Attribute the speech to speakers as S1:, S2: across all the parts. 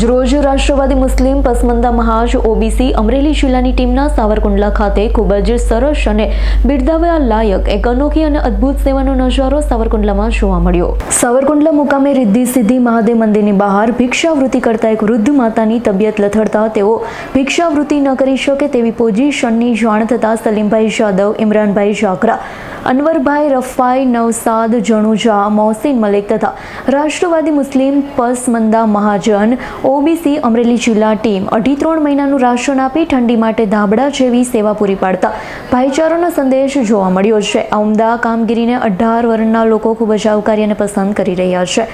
S1: આજરોજ રાષ્ટ્રવાદી મુસ્લિમ પસમંદા મહાજ ઓબીસી અમરેલી જિલ્લાની ટીમના સાવરકુંડલા ખાતે ખૂબ જ સરસ અને બિરદાવ્યા લાયક એક અનોખી અને અદ્ભુત સેવાનો નજારો સાવરકુંડલામાં જોવા મળ્યો. સાવરકુંડલા મુકામે રિદ્ધિ સિદ્ધિ મહાદેવ મંદિરની બહાર ભિક્ષાવૃત્તિ કરતા એક વૃદ્ધ માતાની તબિયત લથડતા તેઓ ભિક્ષાવૃત્તિ ન કરી શકે તેવી પોઝિશનની જાણ થતાં સલીમભાઈ જાદવ, ઇમરાનભાઈ જાકરા અનવરભાઈ રફાઈ, નવસાદ, જણુજા, મોહસિન મલિક તથા રાષ્ટ્રવાદી મુસ્લિમ પસમંદા મહાજન ઓબીસી અમરેલી જિલ્લા ટીમ અઢી ત્રણ મહિનાનું રાશન આપી ઠંડી માટે ધાબળા જેવી સેવા પૂરી પાડતા. ભાઈચારાનો સંદેશ જોવા મળ્યો છે. આ ઉમદા કામગીરીને અઢાર વર્ણના લોકો ખૂબ જ આવકારી અને પસંદ કરી રહ્યા છે.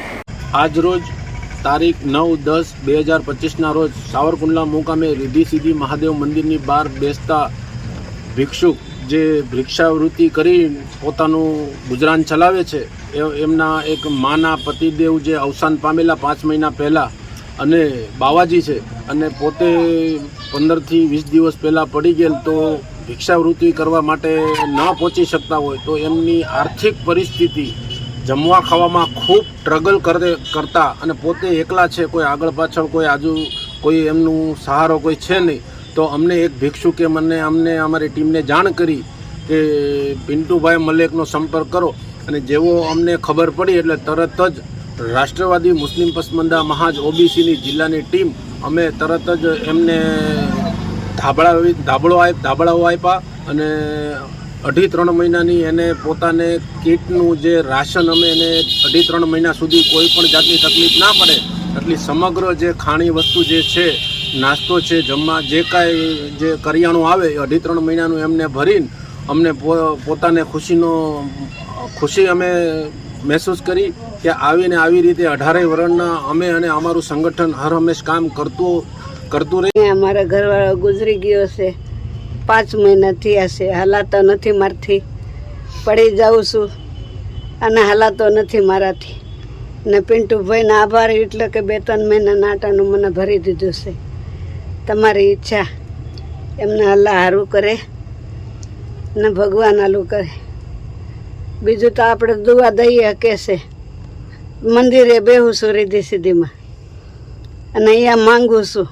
S2: આજરોજ તારીખ નવ દસ બે હજાર પચીસના રોજ સાવરકુંડલા મુકામે રિધિ સિદ્ધિ મહાદેવ મંદિરની બહાર બેસતા ભિક્ષુક જે ભિક્ષાવૃત્તિ કરી પોતાનું ગુજરાન ચલાવે છે એમના એક માના પતિદેવ જે અવસાન પામેલા પાંચ મહિના પહેલાં અને બાવાજી છે અને પોતે પંદરથી વીસ દિવસ પહેલાં પડી ગયેલ તો ભિક્ષાવૃત્તિ કરવા માટે ન પહોંચી શકતા હોય તો એમની આર્થિક પરિસ્થિતિ જમવા ખાવામાં ખૂબ સ્ટ્રગલ કરે, કરતા અને પોતે એકલા છે, કોઈ આગળ પાછળ, કોઈ આજુ, કોઈ એમનું સહારો કોઈ છે નહીં, તો અમને એક ભિક્ષુકે મને, અમને અમારી ટીમને જાણ કરી કે પિન્ટુભાઈ મલેકનો સંપર્ક કરો અને જેવો અમને ખબર પડી એટલે તરત જ રાષ્ટ્રવાદી મુસ્લિમ પસમંદા મહાજ ઓબીસીની જિલ્લાની ટીમ અમે તરત જ એમને ધાબળા ધાબળો ધાબળાઓ આપ્યા અને અઢી ત્રણ મહિનાની એને પોતાને કીટનું જે રાશન અમે એને અઢી ત્રણ મહિના સુધી કોઈ પણ જાતની તકલીફ ના પડે, એટલી સમગ્ર જે ખાણી વસ્તુ જે છે, નાસ્તો છે, જમવા, જે કાંઈ જે કરિયાણું આવે, એ અઢી ત્રણ મહિનાનું એમને ભરીને અમને પોતાને ખુશીનો, ખુશી અમે મહેસૂસ કરી કે આવીને આવી રીતે અઢારેય વર્ણના અમે અને અમારું સંગઠન હર હંમેશ કામ કરતું કરતું રહી.
S3: અમારા ઘરવાળો ગુજરી ગયો છે. પાંચ મહિના થયા છે. હલાતો નથી મારથી. પડી જાઉં છું અને હલાતો નથી મારાથી. ને પિન્ટુભાઈને આભાર એટલે કે બે ત્રણ મહિના નાટાનું મને ભરી દીધું છે. તમારી ઈચ્છા એમને અલ્લાહ સારું કરે ને ભગવાન આલું કરે. બીજું તો આપણે દુવા દઈએ કે મંદિરે બેહું છું રીધી સીધીમાં અને અહીંયા માંગુ છું.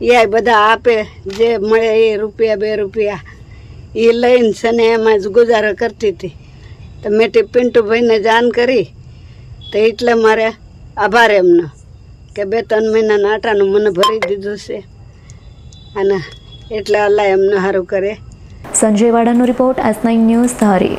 S3: એ બધા આપે, જે મળે એ રૂપિયા બે રૂપિયા. એ લઈને છે ને એમાં જ ગુજારો કરતી હતી. તો મેં તે પિન્ટુભાઈને જાણ કરી. તો એટલે મારે આભાર એમનો, કે બે ત્રણ મહિનાના આટાનું મને ભરી દીધું છે. અને એટલે અલ્લાહ એમને સારું કરે.
S1: Sanjay વાડાનો report S nine news Dhari.